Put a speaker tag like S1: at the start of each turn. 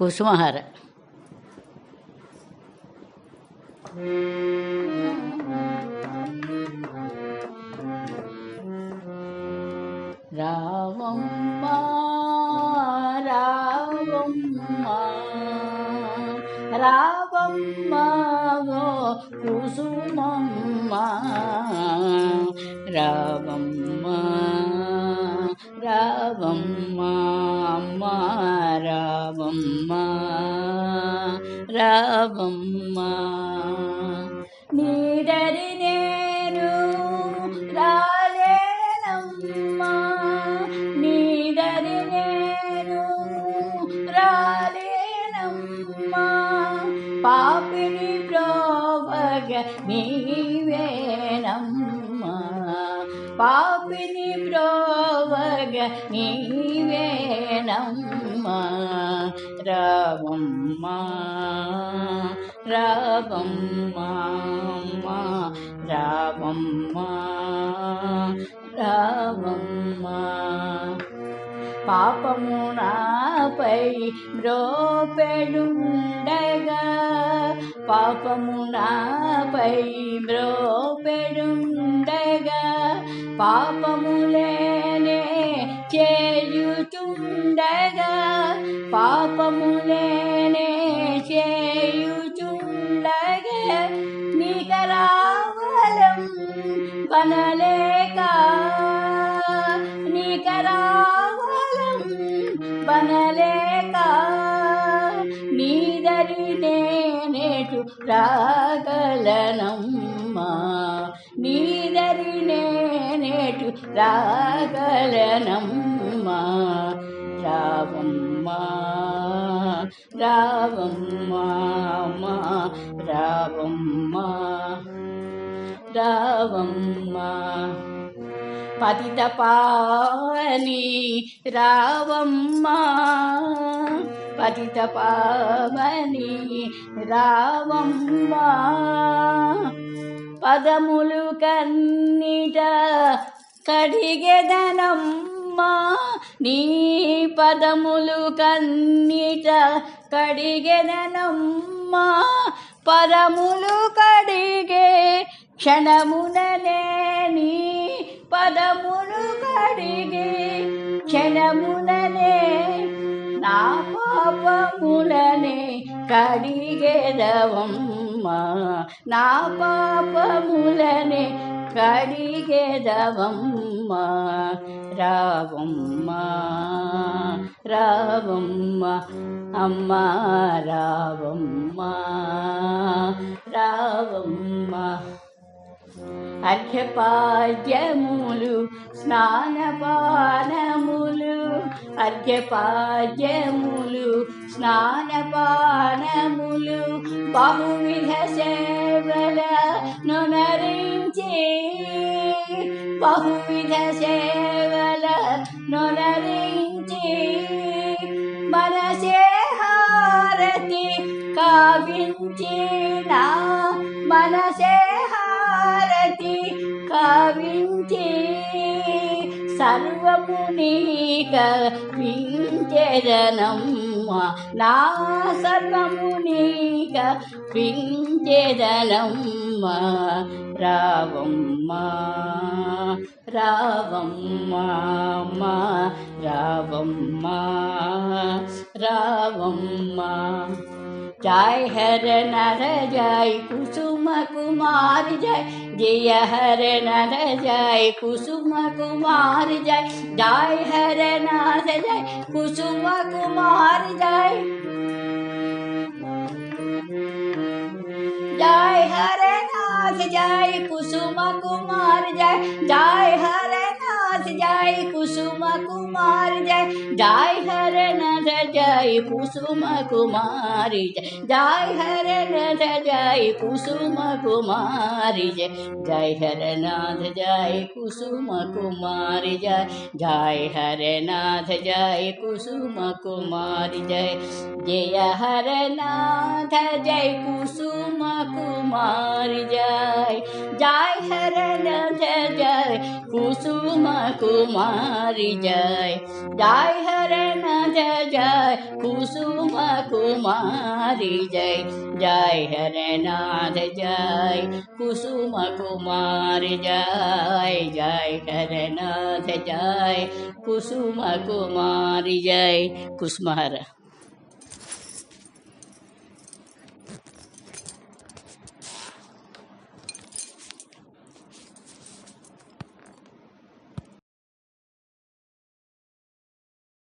S1: కుసుమహార రావమ్మ రావమ్మ రావమ్మ ఓ కుసుమమ్మ రావమ్మ రావమ్మ. నీడరి నేను రాలేనమ్మా. నీడరి నేను రాలేనమ్మా. పాపిని ప్రోవగ నీవేనమ్మా. పాపిని ప్రోవగ నీవేనమ్మా. రావమ్మా రావమ్మా రావమ్మా రావమ్మా. పాపము నాపై మ్రోపెడుండగా పాపము నాపై మ్రోపెడుండగా పాపము పాపములేనే చేయుచుండగే నికరావలం బనలేక నికరావలం బనలేక నీదరి నేనేటు రాగలనమ్మా నీదరి నేనేటు రాగలనమ్మా రావం రావమ్మా రావమ్మా రావమ్మా రావమ్మా. పతిత పావని రావమ్మా పతిత పావని రావమ్మా. పదములు కన్నిట కడిగెదనమ్మ. అమ్మా నీ పదములు కన్నిట కడిగెనమ్మా పదములు కడిగే క్షణముననే నీ పదములు కడిగే క్షణముననే నా పాపములనే కడిగెదవమ్మా. నా పాపములనే కడిగేదవమ్మా రావమ్మ రావమ్మ అమ్మ రావమ్మ రావమ్మ అర్ఘ్యపాద్యములు స్నానపానములు అర్ఘ్యపాద్యములు స్నానపానములు బహువిధ సేవల నొనరీ బహువిధ సేవల నొలరించి మనసే హారతి కావించిన మనసే హారతి కావించి సర్వముని కవించరణం నా సర్వము నీక పించెదనమ్మ రావమ్మ రావమ్మ రావమ్మ రావమ్మ. जय हर नर जय कुसुम कुमार जय। जय हर नर जय कुसुम कुमार जय। जय हर नाथ जय कुसुम कुमार जय। जय हर नाथ जय कुसुम कुमार जय। जय हर नाथ जय कुसुम कुमार जय। जय हर नाथ जय कुसुम कुमार जय। जय हर नाथ जय कुसुम कुमार जय। जय हर नाथ जय कुसुम कुमार जय। जय हर नाथ जय कुसुम कुमार जय। जय हर नाथ जय कुसुम कुमार जय। जय हरण जय जय, कुसुम कुमार जय। जय हरण जय जय, कुसुम कुमारी जय। जय हरनाथ जय, कुसुम कुमार जय। जय हरनाथ जय, कुसुम कुमार जय। कुसुमहरा।